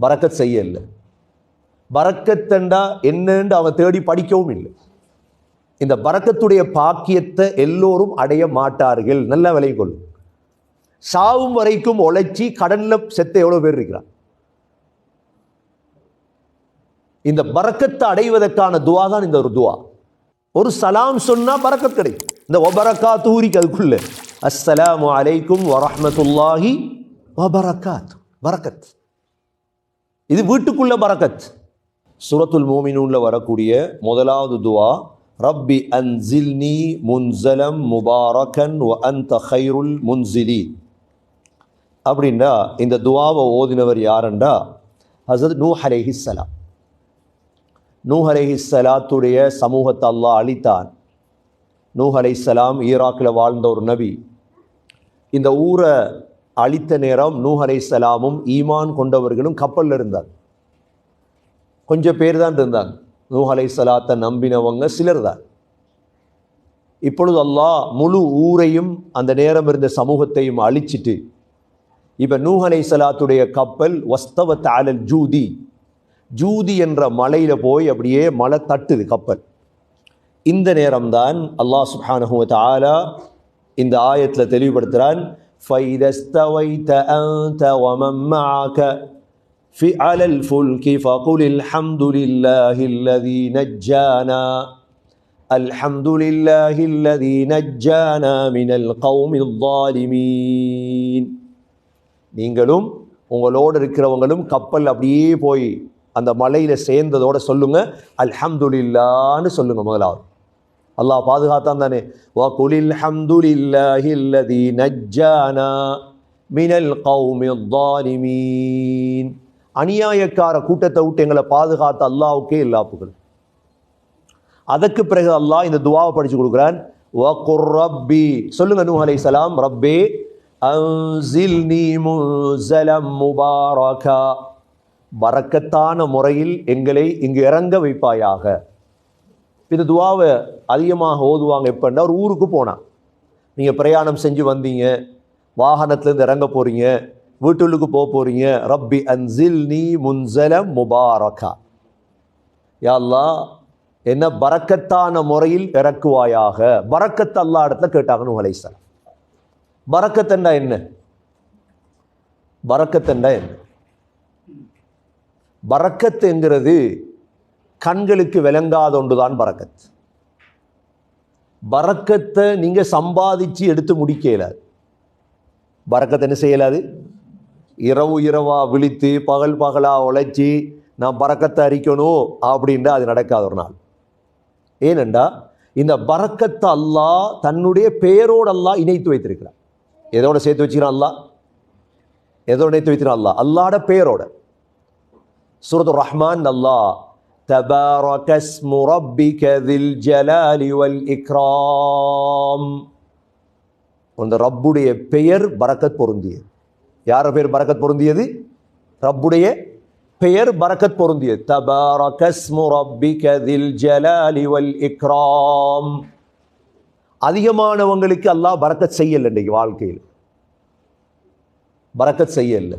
பறக்கத் இல்லை. பறக்கத்தண்டா என்னன்னு அவன் தேடி படிக்கவும் இல்லை. இந்த பறக்கத்துடைய பாக்கியத்தை எல்லோரும் அடைய மாட்டார்கள். நல்ல விலை கொள்ளும் சாவும் வரைக்கும் உழைச்சி கடனில் செத்த எவ்வளோ பேர் இருக்கிறான் இந்த பறக்கத்தை அடைவதற்கான துவா தான் இந்த ஒரு துவா. ஒரு சலாம் சொன்னா பறக்கத் கிடைக்கும். இந்த ஒபரக்கா தூரிக்கு அதுக்குள்ள. அஸ்ஸலாமு அலைக்கும் வரஹ்மத்துல்லாஹி வபரகாத். பரக்கத் இது வீட்டுக்குள்ள பரக்கத் சுரத்துல் மூமினூன்ல வரக்கூடிய முதலாவது துவா ரப்பி அன்சில்னி முன்சலம் முபாரகன் வ அன்த ஹைருல் முன்சிலி அப்படின்னா இந்த துவாவை ஓதினவர் யாருண்டா? ஹசத் நூ அலைஹிஸ்ஸலாம் நூஹ் அலைஹிஸ்ஸலாத்துடைய சமூகத்தை அல்லாஹ் அழித்தான். நூஹ் சலாம் ஈராக்கில் வாழ்ந்த ஒரு நபி. இந்த ஊரை அழித்த நேரம் நூஹரை சலாமும் ஈமான் கொண்டவர்களும் கப்பலில் இருந்தார் கொஞ்சம் பேர் தான் இருந்தாங்க. நூஹலை சலாத்தை நம்பினவங்க சிலர் தான். இப்பொழுது அல்லாஹ் முழு ஊரையும் அந்த நேரம் இருந்த சமூகத்தையும் அழிச்சிட்டு இப்போ நூஹலை சலாத்துடைய கப்பல் வஸ்தவத் அலல் ஜூதி. ஜூதி என்ற மலையில போய் அப்படியே மலை தட்டுது கப்பல். இந்த நேரம்தான் அல்லாஹ் சுப்ஹானஹு தாலா இந்த ஆயத்தில் தெளிவுபடுத்துகிறான் فَإِذَا اسْتَوَيْتَ أَنْتَ وَمَنْ مَعَكَ في على الفلك فقل الحمد لله الذي نجانا الحمد لله الذي نجانا من القوم الظالمين நீங்களும் உங்களோடு இருக்கிறவங்களும் கப்பல் அப்படியே போய் அந்த மலையில சேர்ந்ததோட சொல்லுங்க அல்ஹம்துலில்லான்னு சொல்லுங்க முதலாவது அல்லாஹ் பாதுகாத்தான் தானே. வா குலில் ஹம்துலில்லாஹில்லதி நஜ்ஜானா மினல் கௌமில் தாலிமீன் அநியாயக்கார கூட்டத்தை விட்டு எங்களை பாதுகாத்த அல்லாவுக்கே இல்லாப்புகள். புகழ் அதற்கு பிறகு அல்லாஹ் இந்த துவாவை படித்து கொடுக்குறான். வகுர் ரப்பி. சொல்லுங்க நூ அலை சலாம் ரப்பே அன்சில் நீ முசலம் முபாரகா. பறக்கத்தான முறையில் எங்களை இங்கு இறங்க வைப்பாயாக. இந்த துவாவை அதிகமாக ஓதுவாங்க. எப்படின்னா ஒரு ஊருக்கு போனான் நீங்கள் பிரயாணம் செஞ்சு வந்தீங்க. வாகனத்துலேருந்து இறங்க போகிறீங்க வீட்டுக்கு போக போகிறீங்க ரப்பி அன்சில் நீ முன்சலம் முபாரகா யாழ்லா என்ன பறக்கத்தான முறையில் இறக்குவாயாக. பரக்கத் அல்லா இடத்துல கேட்டாங்க நூஹ் சார் பரக்கத்தண்டா என்ன? பறக்கத்தண்டா என்ன? பறக்கத்துங்கிறது கண்களுக்கு விளங்காத ஒன்றுதான் பரக்கத் பரக்கத்தை நீங்கள் சம்பாதிச்சு எடுத்து முடிக்க இயலாது. பரக்கத்தை என்ன செய்யலாது இரவு இரவாக விழித்து பகல் பகலாக உழைச்சி நான் பரக்கத்தை அரிக்கணும் அப்படின்ட்டு அது நடக்காத ஒரு நாள். ஏனெண்டா இந்த பறக்கத்தை அல்லாஹ் தன்னுடைய பெயரோடு அல்லாஹ் இணைத்து வைத்திருக்கிறான் எதோட சேர்த்து வச்சுக்கிறான் அல்லாஹ்? எதோட இணைத்து வைத்திருக்கான் அல்லா அல்லாட பெயரோட. சூரத்து ரஹ்மான் அல்லாஹ் تبارك اسم ربك ذي الجلال والإكرام அந்த ரப்புடைய பெயர் பரக்கத் பொருந்தியது யார பெயர் பரக்கத் பொருந்தியது ரப்புடைய பெயர் பரக்கத் பொருந்தியது தபாரக ஸ்மு ரப்பிக தில் ஜலாலி வல் இக்ராம் அதிகமானவங்களுக்கு அல்லாஹ் பரக்கத் செய்யல இன்றைக்கு வாழ்க்கையில் பரக்கத் செய்யல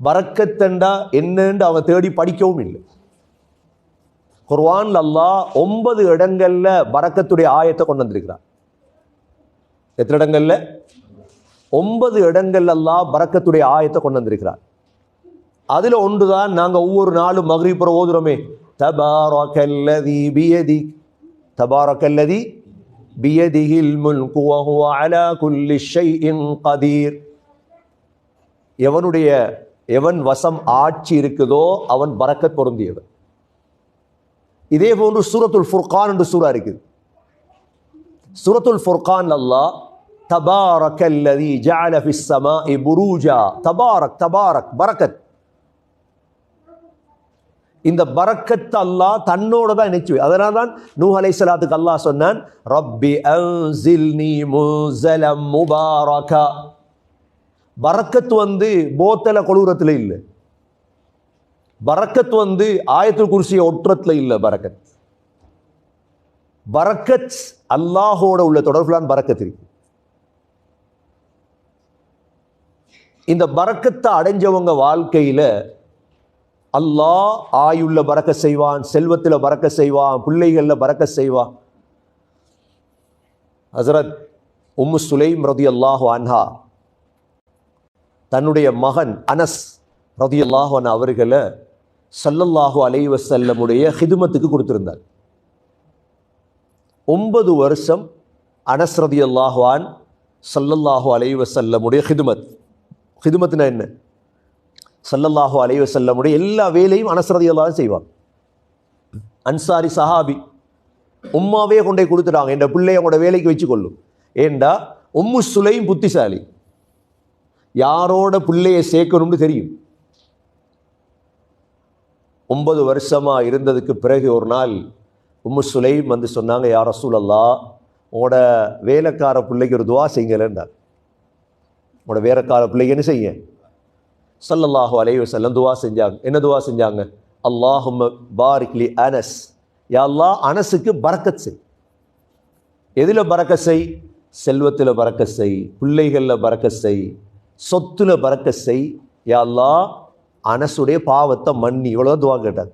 பரக்கத்தண்டா என்னன்னு அவங்க தேடி படிக்கவும் இல்லை குர்வான் அல்லாஹ் ஒன்பது இடங்களில் பறக்கத்துடைய ஆயத்தை கொண்டு வந்திருக்கிறான். எத்தனை இடங்களில்? ஒன்பது இடங்கள்ல அல்லாஹ் ஆயத்தை கொண்டு வந்திருக்கிறாள் அதில் ஒன்று தான் நாங்கள் ஒவ்வொரு நாளும் மகரிபுற ஓதுறோமே. தபாரக்கல்லதி பியதி தபாரக்கல்லதி பியதிஹில் முல்கு வஹுவ அலா குல்லி ஷைஇன் கதீர். எவனுடைய எவன் வசம் ஆட்சி இருக்குதோ அவன் பரக்கத் பொருந்தியவன். இதே போன்று சூரத்துல் ஃபுர்கான் என்று சூரா இருக்குது. சூரத்துல் ஃபுர்கான் அல்லாஹ் தபாரக் அல்லதி ஜஅல ஃபிஸ் இ புரூஜா. தபாரக் தபாரக் பரக்கத். இந்த பரக்கத் அல்லாஹ் தன்னோட தான் நினைச்சு அதனால தான் நூஹ் சலாத்துக்கு அல்லாஹ் சொன்னான் ரப்பி அன்சில்னி முஸலம் முபாரகா. பரக்கத் வந்து போத்தல கொழுகுறத்துல இல்லை. பரக்கத் வந்து ஆயத்துல் குருசிய ஒற்றத்தில் இல்லை பரக்கத் பரக்கத் அல்லாஹோட உள்ள தொடர்புலான் பரக்கத் இருக்கு. இந்த பறக்கத்தை அடைஞ்சவங்க வாழ்க்கையில அல்லாஹ் ஆயுள்ள பறக்க செய்வான் செல்வத்தில் பறக்க செய்வான் பிள்ளைகளில் பறக்க செய்வான். ஹசரத் உம்மு சுலைம் ரதி அல்லாஹு அன்ஹா தன்னுடைய மகன் அனஸ் ரதி அல்லாஹன் அவர்களை சல்லல்லாஹு அலைஹி வஸல்லமுடைய ஹிதுமத்துக்கு கொடுத்திருந்தார். ஒன்பது வருஷம் அனஸ்ரதி அல்லாஹுவான் சல்லல்லாஹு அலைஹி வஸல்லமுடைய ஹிதுமத். ஹிதுமத்னா என்ன? சல்லல்லாஹு அலைஹி வஸல்லமுடைய எல்லா வேலையும் அனஸ்ரதி அல்லாஹ் செய்வாங்க. அன்சாரி சஹாபி உம்மாவே கொண்டே கொடுத்துட்டாங்க. என் பிள்ளைய உங்களோட வேலைக்கு வச்சு கொள்ளும் ஏண்டா? உம்மு சுலையும் புத்திசாலி. யாரோட பிள்ளைய சேர்க்கணும்னு தெரியும்? ஒன்பது வருஷமாக இருந்ததுக்கு பிறகு ஒரு நாள் உம்மு சுலைம் வந்து சொன்னாங்க யார் ரசூல் அல்லா உங்களோட வேலைக்கார பிள்ளைக்கு ஒரு துவா செய்யுங்களேன்டார் உங்களோட வேலைக்கார பிள்ளைக்கு என்ன செய்ய சல்லல்லாஹு அலைஹி செல்லம் துவா செஞ்சாங்க. என்ன துவா செஞ்சாங்க? அல்லாஹும் பாரிக்லி அனஸ். யா அனசுக்கு அனஸுக்கு செய். எதில் பறக்க செய்? செல்வத்தில் பறக்க செய் பிள்ளைகளில் பறக்க செய் சொத்தில் பறக்க செய். யா அனசுடைய பாவத்தை மன்னி. இவ்வளோ துவா கேட்டாங்க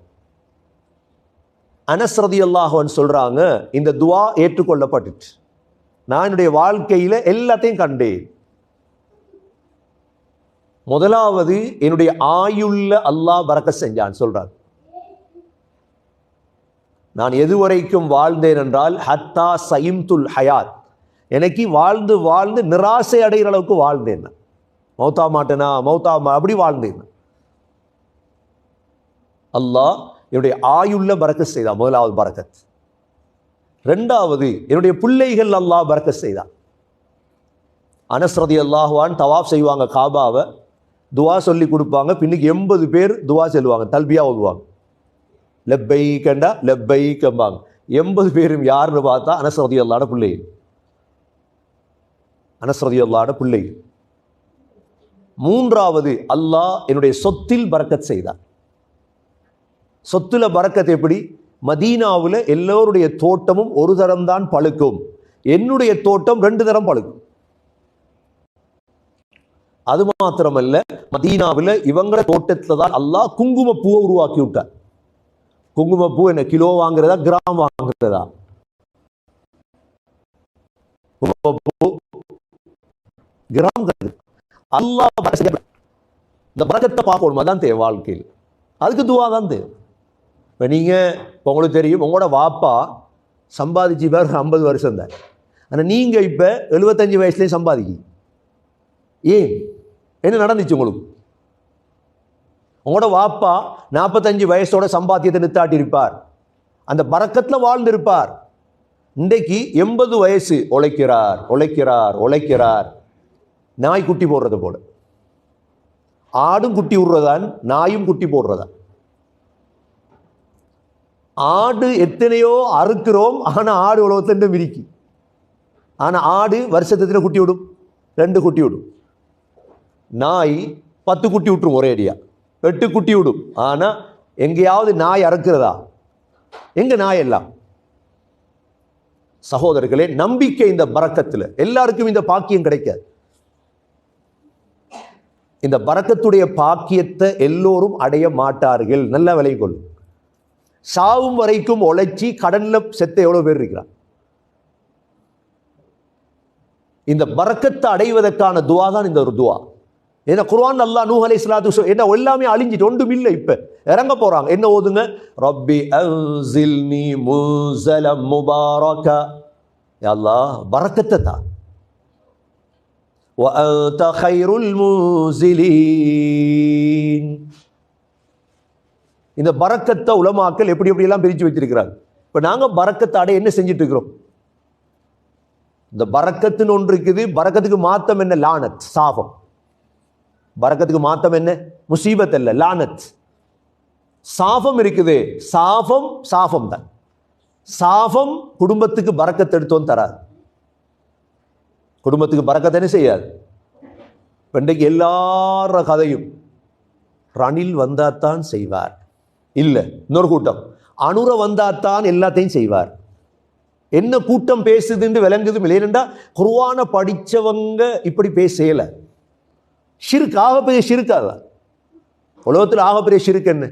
அனஸ்ரதி அல்லாஹன் சொல்றாங்க இந்த துவா ஏற்றுக்கொள்ளப்பட்டுச்சு. நான் என்னுடைய வாழ்க்கையில எல்லாத்தையும் கண்டேன். முதலாவது என்னுடைய ஆயுள்ள அல்லாஹ் பறக்க செஞ்சான் சொல்கிறார் நான் எதுவரைக்கும் வாழ்ந்தேன் என்றால் ஹத்தா சயிம்துல் ஹயாத். எனக்கு வாழ்ந்து வாழ்ந்து நிராசை அடைகிற அளவுக்கு வாழ்ந்தேன் மௌத்தா மாட்டேனா? மௌத்தா மா- அப்படி வாழ்ந்தேன் அல்லாஹ் என்னுடைய ஆயுள்ள பறக்க செய்தான் முதலாவது பறக்கத். ரெண்டாவது என்னுடைய பிள்ளைகள் அல்லாஹ் பறக்க செய்தான் அனஸ்ரதி அல்லாஹ்வான் தவாப் செய்வாங்க காபாவை துவா சொல்லி கொடுப்பாங்க பின்னுக்கு எண்பது பேர் துவா செல்வாங்க தல்பியா ஓதுவாங்க. லெப்பை கண்டா லெப்பை கம்பாங்க எண்பது பேரும் யாருன்னு பார்த்தா அனஸ்ரதி அல்லாட பிள்ளைகள் அனஸ்ரதி அல்லாட பிள்ளைகள் மூன்றாவது அல்லாஹ் என்னுடைய சொத்தில் பறக்கத் செய்தான் சொத்துல பறக்கத் எப்படி? மதீனாவில் எல்லோருடைய தோட்டமும் ஒரு தரம் தான் பழுக்கும். என்னுடைய தோட்டம் ரெண்டு தரம் பழுக்கும். அது மாத்திரமல்ல மதீனாவில் இவங்கள தோட்டத்துல தான் அல்லாஹ் குங்குமப்பூவை உருவாக்கி விட்டார். குங்குமப்பூ என்ன கிலோ வாங்குறதா கிராம் வாங்குறதா? கிராம் அல்லாஹ் இந்த பறக்கத்தை பார்க்கணுமா. தான் தேவை வாழ்க்கையில். அதுக்கு துவா தான் தேவை இப்போ நீங்கள் இப்போ உங்களுக்கு தெரியும் உங்களோட வாப்பா சம்பாதிச்சு பேர் ஐம்பது வருஷம் தான். ஆனால் நீங்கள் இப்போ எழுபத்தஞ்சு வயசுலேயும் சம்பாதிக்கி ஏன்? என்ன நடந்துச்சு உங்களுக்கு? உங்களோட வாப்பா நாற்பத்தஞ்சு வயசோட சம்பாத்தியத்தை நித்தாட்டியிருப்பார் அந்த பறக்கத்தில் வாழ்ந்திருப்பார். இன்றைக்கு எண்பது வயசு உழைக்கிறார் உழைக்கிறார் உழைக்கிறார். நாய் குட்டி போடுறது போல. ஆடும் குட்டி விடுறதான் நாயும் குட்டி போடுறதான் ஆடு எத்தனையோ அறுக்கிறோம் ஆனால் ஆடு உலகத்தில் விரிக்கி ஆனால் ஆடு வருஷத்துல குட்டி விடும்? ரெண்டு குட்டி விடும். நாய் பத்து குட்டி விட்டுரும் ஒரே அடியாக எட்டு குட்டி விடும். ஆனால் எங்கேயாவது நாய் அறுக்கிறதா? எங்கே நாய் எல்லாம்? சகோதரர்களே நம்பிக்கை இந்த பறக்கத்தில். எல்லாருக்கும் இந்த பாக்கியம் கிடைக்காது. இந்த பறக்கத்துடைய பாக்கியத்தை எல்லோரும் அடைய மாட்டார்கள். நல்ல விலை கொள்ளும் சாவும் வரைக்கும் உழைச்சி கடன்ல செத்த எவ்வளவு பேர் இருக்கிறான் இந்த பறக்கத்தை அடைவதற்கான துவா தான் இந்த ஒரு துவா ஏன்னா குர்ஆன் அல்லாஹ் நூஹ் அலைஹிஸ்ஸலாத்து வஸலாம் என்ன எல்லாமே அழிஞ்சிட்டு ஒன்றும் இல்லை இப்ப இறங்க போறாங்க என்ன ஓதுங்க ரப்பி அன்சில்னி முஸலம் முபாரகா யா அல்லாஹ் பரக்கத்தை தான் وأنت خير المنزلين இந்த பறக்கத்தை உலமாக்கல் எப்படி எப்படியெல்லாம் பிரித்து வைத்திருக்கிறாங்க இப்போ நாங்கள் பறக்கத்தை அடைய என்ன செஞ்சுட்டு இருக்கிறோம் இந்த பறக்கத்துன்னு ஒன்று இருக்குது பறக்கத்துக்கு மாத்தம் என்ன? லானத் சாபம். பறக்கத்துக்கு மாத்தம் என்ன? முசீபத் அல்ல லானத். சாபம் இருக்குது. சாபம் சாபம் தான். சாபம் குடும்பத்துக்கு பறக்கத்தை எடுத்தோம் தராது. குடும்பத்துக்கு பறக்கத்தை என்ன செய்யாது? இப்ப இன்றைக்கு எல்லார கதையும் ரணில் வந்தாத்தான் செய்வார். இல்லை இன்னொரு கூட்டம். அனுர வந்தாத்தான் எல்லாத்தையும் செய்வார். என்ன கூட்டம் பேசுதுன்னு விளங்குது இல்லைன்னா குருவான படித்தவங்க இப்படி பேசலை ஷிருக்கு ஆகப்பெரிய ஷிருக்கு அதான் உலகத்தில் ஆகப்பெரிய ஷிருக்கு என்ன?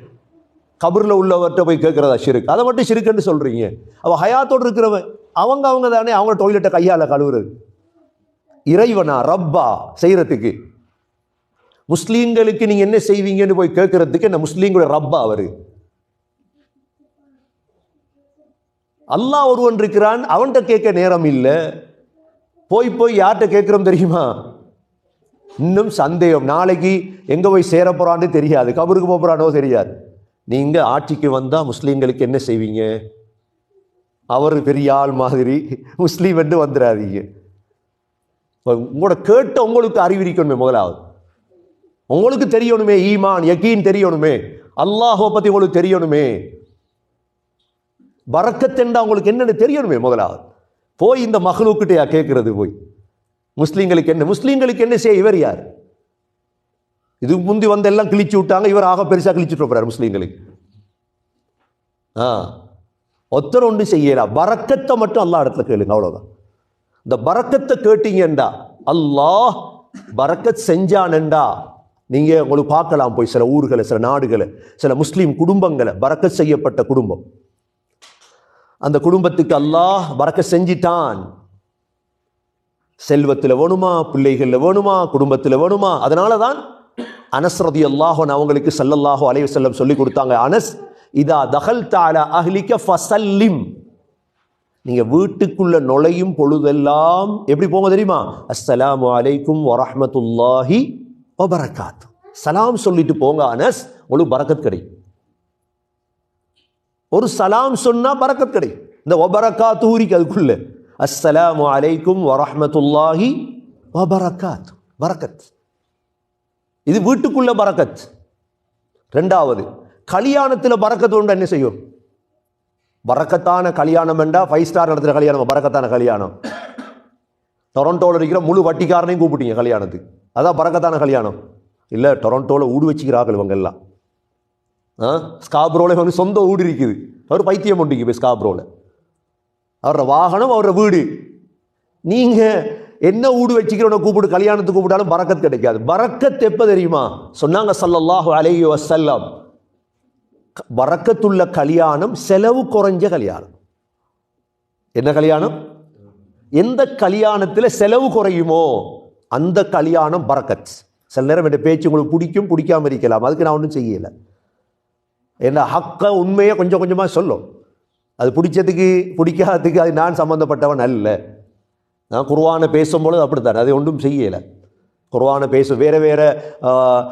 கபரில் உள்ளவர்கிட்ட போய் கேட்குறதா ஷிருக்கு அதை மட்டும் ஷிருக்குன்னு சொல்கிறீங்க அவள் ஹயாத்தோடு இருக்கிறவன் அவங்க அவங்க தானே அவங்க டொய்லெட்டை கையால் கழுவுறது. இறைவனா ரப்பா செய்கிறதுக்கு முஸ்லீம்களுக்கு நீங்கள் என்ன செய்வீங்கன்னு போய் கேட்குறதுக்கு என்ன முஸ்லீம்களுடைய ரப்பா அவர்? அல்லாஹ் ஒருவன் இருக்கிறான் அவன்கிட்ட கேட்க நேரம் இல்லை. போய் போய் யார்கிட்ட கேட்குறோம் தெரியுமா? இன்னும் சந்தேகம். நாளைக்கு எங்கே போய் சேர போகிறான்னு தெரியாது. கபருக்கு போக போகிறானோ தெரியாது. நீங்கள் ஆட்சிக்கு வந்தால் முஸ்லீம்களுக்கு என்ன செய்வீங்க? அவர் பெரிய ஆள் மாதிரி முஸ்லீம் என்று வந்துடாதீங்க. உங்களோட கேட்ட உங்களுக்கு அறிவிக்கணுமே முதலாவது. உங்களுக்கு தெரியணுமே ஈமான் யக்கீன் தெரியணுமே. அல்லாஹோ பற்றி உங்களுக்கு தெரியணுமே. பறக்கத்தெண்டா உங்களுக்கு என்னென்னு தெரியணுமே முதலாவது. போய் இந்த மகளுக்கிட்டையா கேட்கறது போய். முஸ்லீம்களுக்கு என்ன முஸ்லீம்களுக்கு என்ன செய்ய இவர் யார்? இதுக்கு முந்தி வந்து எல்லாம் கிழிச்சு விட்டாங்க இவர் ஆக பெருசாக கிழிச்சுட்டு போறார் முஸ்லீம்களுக்கு. ஆ. ஒத்தர் ஒன்று செய்யலா. பறக்கத்தை மட்டும் அல்லா இடத்துல கேளுங்க அவ்வளோதான் இந்த பறக்கத்தை கேட்டீங்கண்டா அல்லாஹ் பறக்கத் செஞ்சானண்டா. நீங்கள் உங்களுக்கு பார்க்கலாம் போய் சில ஊர்களை சில நாடுகளை சில முஸ்லீம் குடும்பங்களை பறக்கத் செய்யப்பட்ட குடும்பம். அந்த குடும்பத்துக்கு அல்லாஹ் பறக்க செஞ்சிட்டான். செல்வத்தில் வேணுமா பிள்ளைகளில் வேணுமா குடும்பத்தில் வேணுமா? அதனால தான் அனஸ் ரதி அல்லாஹன் அவங்களுக்கு சல்லல்லாஹோ அலைஹி செல்லம் சொல்லி கொடுத்தாங்க. அனஸ் இதா தகல் தால அஹ்லிக்க ஃபசல்லிம் நீங்க வீட்டுக்குள்ள நுழையும் பொழுதெல்லாம் எப்படி போங்க தெரியுமா? அஸ்ஸலாமு அலைக்கும் வரஹமத்துல்லாஹி ஒபரகாத் சலாம் சொல்லிட்டு போங்க அனஸ் உங்களுக்கு பரக்கத் கிடைக்கும். ஒரு சலாம் சொன்னால் பறக்கத் கிடைக்கும் இந்த ஒபரக்கா தூரிக்கு அதுக்குள்ள. அஸ்ஸலாம் அலைக்கும் வரஹ்மத்துல்லாஹி வபரகாத் பரக்கத் இது வீட்டுக்குள்ள பரக்கத் ரெண்டாவது கல்யாணத்தில் பறக்கத்து உண்டு என்ன செய்யும்? பறக்கத்தான கல்யாணம் என்றா ஃபைவ் ஸ்டார் நடத்துகிற கல்யாணம் பறக்கத்தான கல்யாணம். டொரண்டோவில் இருக்கிற முழு வட்டிக்காரனையும் கூப்பிட்டீங்க கல்யாணத்துக்கு. அதான் பறக்கத்தான கல்யாணம். இல்லை டொரண்டோவில் ஊடு வச்சுக்கிறார்கள் இவங்கெல்லாம். ஸ்காப்ரோவில் வந்து சொந்த வீடு இருக்குது. அவர் பைத்தியம் பண்ணிக்கு போய் ஸ்காப்ரோவில் அவரோட வாகனம் அவரோட வீடு. நீங்கள் என்ன வீடு வச்சுக்கிறவனை கூப்பிடு கல்யாணத்துக்கு கூப்பிட்டாலும் பறக்கத்து கிடைக்காது. பரக்கத் எப்போ தெரியுமா? சொன்னாங்க சல்லல்லாஹு அலைஹி வசல்லாம் பறக்கத்துள்ள கல்யாணம் செலவு குறைஞ்ச கல்யாணம். என்ன கல்யாணம்? எந்த கல்யாணத்தில் செலவு குறையுமோ அந்த கல்யாணம் பறக்கத். சில நேரம் என் பேச்சு உங்களுக்கு பிடிக்கும் பிடிக்காம இருக்கலாம். அதுக்கு நான் ஒன்றும் செய்யலை. என்ன ஹக்கை உண்மையை கொஞ்சம் கொஞ்சமாக சொல்லும். அது பிடிச்சதுக்கு பிடிக்காததுக்கு அது நான் சம்மந்தப்பட்டவன் அல்ல. நான் குர்வானை பேசும்பொழுது அப்படித்தான். அதை ஒன்றும் செய்யலை. குர்வானை பேசும் வேறு வேறு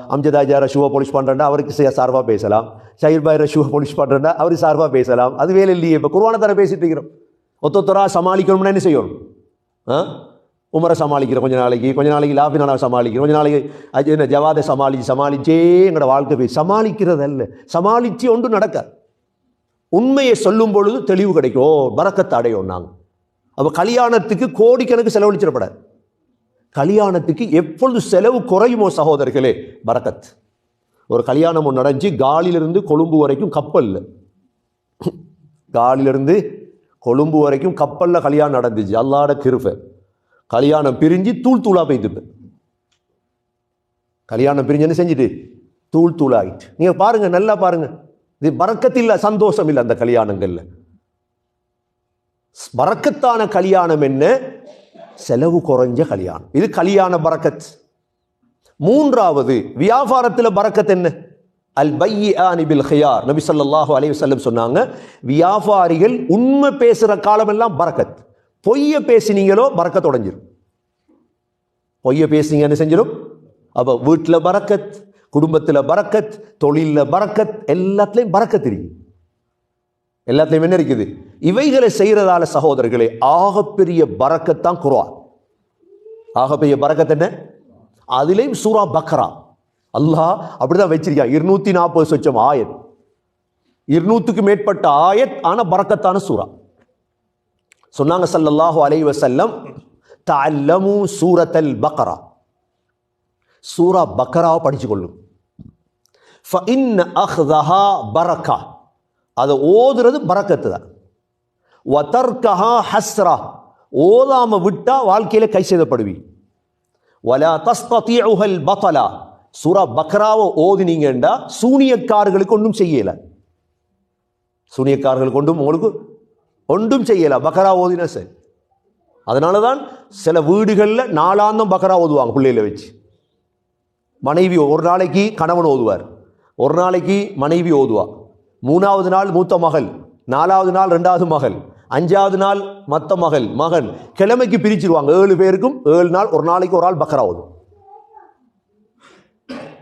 அம்ஜதாஜாரை ஷூவை போலீஸ் பண்ணுறேன்னா அவருக்கு சார்பாக பேசலாம். ஷஹீர் பாயரை ஷூவை போலீஸ் பண்ணுறேன்னா அவருக்கு சார்பாக பேசலாம். அது வேலை இல்லையே. இப்போ குர்வானை தர பேசிட்டு இருக்கிறோம். ஒத்தொத்தராக சமாளிக்கணும்னா என்ன செய்யணும். ஆ? உமரை சமாளிக்கிறோம். கொஞ்ச நாளைக்கு கொஞ்ச நாளைக்கு லாபினானா சமாளிக்கிறோம். கொஞ்ச நாளைக்கு அது என்ன ஜவாதை சமாளித்து சமாளிச்சே எங்களோட வாழ்க்கை போய். சமாளிக்கிறதல்ல. சமாளித்து ஒன்று நடக்காது உண்மையை சொல்லும் பொழுது தெளிவு கிடைக்கும். ஓ பறக்கத்தை அடையும் நாங்கள் அப்போ கல்யாணத்துக்கு கோடிக்கணக்கு செலவழிச்சிடப்படாது. கல்யாணத்துக்கு எப்பொழுது செலவு குறையுமோ சகோதரர்களே பரக்கத் ஒரு கல்யாணம் ஒன்று நடந்துச்சு காலிலிருந்து கொழும்பு வரைக்கும் கப்பலில் காலிலிருந்து கொழும்பு வரைக்கும் கப்பலில் கல்யாணம் நடந்துச்சு. அல்லாட கிருஃபை கல்யாணம் பிரிஞ்சு தூள் தூளாக போய்த்துட்டு கல்யாணம் பிரிஞ்சு என்ன செஞ்சுட்டு? தூள் தூளாகிட்டு நீங்கள் பாருங்கள் நல்லா பாருங்கள் இது பறக்கத்தில் சந்தோஷம் இல்லை அந்த கல்யாணங்களில். பறக்கத்தான கல்யாணம் என்ன? செலவு குறைஞ்ச கல்யாணம். இது கல்யாண பறக்கத் மூன்றாவது வியாபாரத்தில் பறக்கத் என்ன? அல் பையி அனிபில் ஹியார் நபி சொல்லாஹு அலைவசல்லம் சொன்னாங்க வியாபாரிகள் உண்மை பேசுகிற காலமெல்லாம் பறக்கத் பொய்யை பேசினீங்களோ பறக்கத் தொடஞ்சிடும் பொய்யை பேசுனீங்க என்ன செஞ்சிடும் அப்போ வீட்டில் பறக்கத் குடும்பத்தில் பறக்கத் தொழிலில் பறக்கத் எல்லாத்துலேயும் பறக்கத் இருக்கு எல்லாத்துலேயும் என்ன இருக்குது? இவைகளை செய்கிறதால சகோதரர்களே ஆகப்பெரிய பறக்கத்தான் குர்ஆன் ஆகப்பெரிய பறக்கத் என்ன? அதுலேயும் சூரா பக்ரா. அல்லாஹ் அப்படிதான் வச்சிருக்கான். இருநூத்தி நாற்பது சொச்சம் ஆயத். இருநூத்துக்கு மேற்பட்ட ஆயத் ஆன பறக்கத்தான சூறா சொன்னாங்க சல்லல்லாஹு அலை வசல்லம் தல்லமு சூரத்தல் பக்ரா. சூரா பக்ராவை படித்து கொள்ளும் பரக்கா. அதை ஓதுறது பறக்கத்து தான். வதர்கஹா ஹஸ்ரா. ஓதாம விட்டா வாழ்க்கையில கை செய்தப்படுவி வலா தஸ்தீஉஹல் பதலா. சூரா பக்ராவை ஓதினீங்கண்டா சூனியக்காரர்களுக்கு ஒன்றும் செய்யல. சூனியக்காரர்களுக்கு ஒன்றும் உங்களுக்கு ஒன்றும் செய்யலை. பக்கரா ஓதினா சரி அதனால தான் சில வீடுகளில் நாளாந்தம் பக்கரா ஓதுவாங்க பிள்ளைகளை வச்சு. மனைவி ஒரு நாளைக்கு கணவன் ஓதுவார். ஒரு நாளைக்கு மனைவி ஓதுவா. மூணாவது நாள் மூத்த மகள். நாலாவது நாள் ரெண்டாவது மகள். அஞ்சாவது நாள் மத்த மகள் மகன். கிழமைக்கு பிரிச்சிருவாங்க. ஏழு பேருக்கும் ஏழு நாள் ஒரு நாளைக்கு ஒரு ஆள் பக்கரா ஓதும்.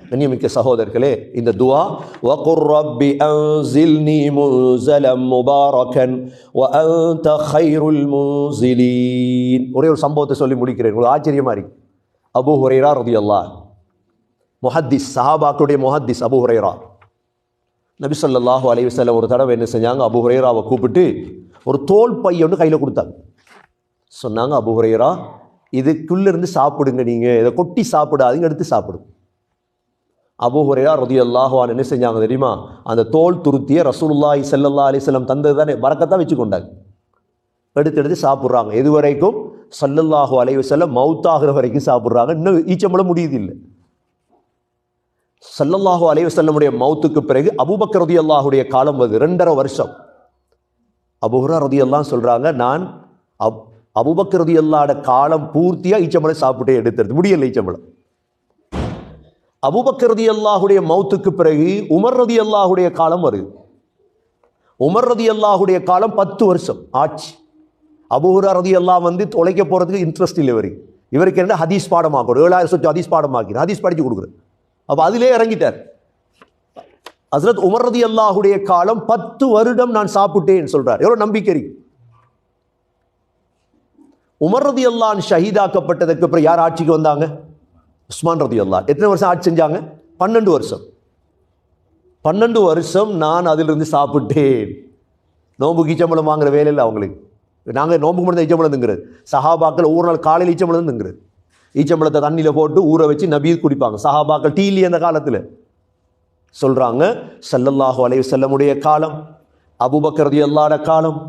கண்ணியமிக்க சகோதரர்களே இந்த துவா வகுர் ரப்பி அன்சில்னி முன்சலம் முபாரகன் வ அன்த ஹைருல் முஸிலீன் ஒரே ஒரு சம்பவத்தை சொல்லி முடிக்கிறேன். உங்களுக்கு ஆச்சரியமாக இருக்கு? அபு ஹுரேரா ரதி அல்லா முஹத்திஸ் சஹாபாக்களுடைய முஹத்திஸ் அபு ஹுரேரா. நபி சொல்லாஹு அலைவசல்லம் ஒரு தடவை என்ன செஞ்சாங்க? அபு ஹுரேராவை கூப்பிட்டு ஒரு தோல் பையன்னு கையில் கொடுத்தாங்க. சொன்னாங்க அபு ஹுரேரா இதுக்குள்ளேருந்து சாப்பிடுங்க நீங்கள் இதை கொட்டி சாப்பிடாதீங்க எடுத்து சாப்பிடுங்க அபூ ருதி ரதியல்லாஹுவான் என்ன செஞ்சாங்க தெரியுமா? அந்த தோல் துருத்திய ரசூலுல்லாஹி ஸல்லல்லாஹு அலிஸ்லம் தந்தது தானே வரக்கத்தான் வச்சு கொண்டாங்க எடுத்து எடுத்து சாப்பிட்றாங்க. எது வரைக்கும் ஸல்லல்லாஹு அலைஹி மவுத்தாகிற வரைக்கும் சாப்பிட்றாங்க. இன்னும் ஈச்சம்பளம் முடியுது இல்லை ஸல்லல்லாஹு அலைஹி வஸல்லமுடைய மௌத்துக்கு பிறகு அபூபக்கர் ரதியல்லாஹுடைய காலம் வருது. ரெண்டரை வருஷம். அபுஹுரா ரதி அல்லாம் சொல்கிறாங்க நான் அப் அபுபக்ருதி அல்லாட காலம் பூர்த்தியாக ஈச்சம்பளம் சாப்பிட்டே எடுத்துறது முடியல ஈச்சம்பளம் அபூபக் ரதி அல்லாஹுடைய மௌத்துக்கு பிறகு உமர் ரதி அல்லாஹுடைய காலம் வருது. உமர் ரதியல்லாஹுடைய காலம் பத்து வருஷம் ஆட்சி அபுரதி அல்லாஹ் வந்து தொலைக்க போகிறதுக்கு இன்ட்ரெஸ்ட் இல்லை இவருக்கு இவருக்கு என்ன ஹதீஸ் பாடமாக்கணும் ஏழாயிரம் சொத்து ஹதீஸ் பாடமாக்கணும் ஹதீஸ் படித்து கொடுக்குறது அப்போ அதிலே இறங்கிட்டார். ஹசரத் உமர் ரதி அல்லாஹுடைய காலம் பத்து வருடம் நான் சாப்பிட்டேன் சொல்கிறார் எவ்வளோ நம்பிக்கை இருக்கு. உமர் ரதி அல்லான் ஷஹீதாக்கப்பட்டதுக்கு அப்புறம் யார் ஆட்சிக்கு வந்தாங்க? உஸ்மான் ரதி அல்லா எத்தனை வருஷம் ஆட்சி செஞ்சாங்க? பன்னெண்டு வருஷம். பன்னெண்டு வருஷம் நான் அதிலிருந்து சாப்பிட்டேன். நோம்பு கீச்சம்பளம் வாங்குற வேலையில் அவங்களுக்கு. நாங்கள் நோம்பு மட்டும் ஈச்சம்பளம் திங்கிறது சஹாபாக்கள் ஒவ்வொரு நாள் காலையில் ஈச்சம்பளம் திங்கிறது ஈச்சம்பளத்தை தண்ணியில் போட்டு ஊற வச்சு நபீர் குடிப்பாங்க. சஹாபாக்கள் டீலி அந்த காலத்தில்? சொல்கிறாங்க ஸல்லல்லாஹு அலைவு செல்லமுடைய காலம் அபுபக்கர் ரதி அல்லாட காலம்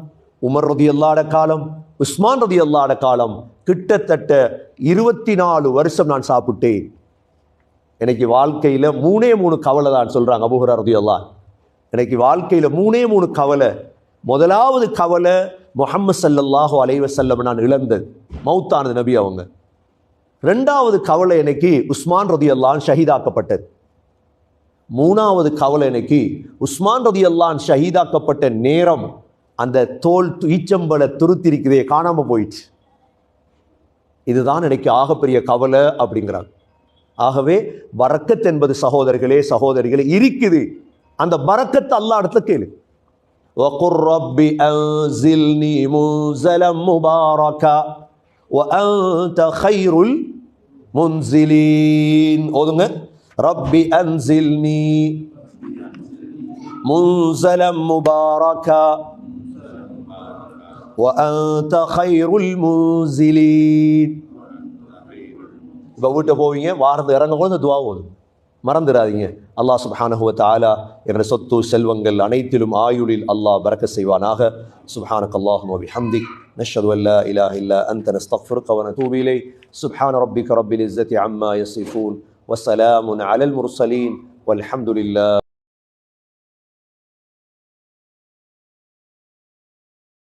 உமர் அல்லாட காலம் உஸ்மான் அல்லாட காலம் கிட்டத்தட்ட இருபத்தி நாலு வருஷம் நான் சாப்பிட்டேன். எனக்கு வாழ்க்கையில் மூணே மூணு கவலை தான் சொல்கிறாங்க அபூஹரா ரதியல்லாஹ் எனக்கு வாழ்க்கையில் மூணே மூணு கவலை. முதலாவது கவலை முஹம்மது சல்லல்லாஹோ அலைவ வஸல்லம் நான் இழந்தது. மௌத்தானது நபி அவங்க. ரெண்டாவது கவலை எனக்கு உஸ்மான் ரதியல்லான் ஷஹீதாக்கப்பட்டது. மூணாவது கவலை எனக்கு உஸ்மான் ரதி அல்லான் ஷஹீதாக்கப்பட்ட நேரம் அந்த தோல் ஈச்சம்பளை துருத்திருக்குதே காணாமல் போயிடுச்சு. இதுதான் எனக்கு ஆகப்பெரிய கவலை அப்படிங்கிறாங்க ஆகவே பரக்கத் என்பது சகோதரர்களே சகோதரிகளே இருக்குது அந்த பரக்கத்தை அல்லா இடத்துல கேளு وَقُلْ رَبِّ أَنزِلْنِي مُنزَلًا مُبَارَكًا وَأَنْتَ خَيْرُ الْمُنزِلِينَ ஓதுங்க رَبِّ أَنزِلْنِي مُنزَلًا مُبَارَكًا وَأَنْتَ خَيْرُ الْمُنزِلِينَ இப்போ வீட்டை போவீங்க வாரத்து இறங்க கூட இந்த துவா ஓதும் மறந்துடாதீங்க அல்லாஹ் சுப்ஹானஹு வ தஆலா என்னோட சொத்து செல்வங்கள் அனைத்திலும் ஆயுளில் அல்லாஹ் பரக்க செய்வானாக சுப்ஹானக் அல்லாஹும் வபிஹம்திக் நஷ்ஹது அன் லா இலாஹ இல்லா அன்த நஸ்தக்ஃபிருக வ நதூபு இலைக் சுப்ஹான ரப்பிக ரப்பில் இஸ்ஸத்தி அம்மா யசிஃபூன் வஸ்ஸலாமுன் அலல் முர்சலீன் வல்ஹம்துலில்லாஹ்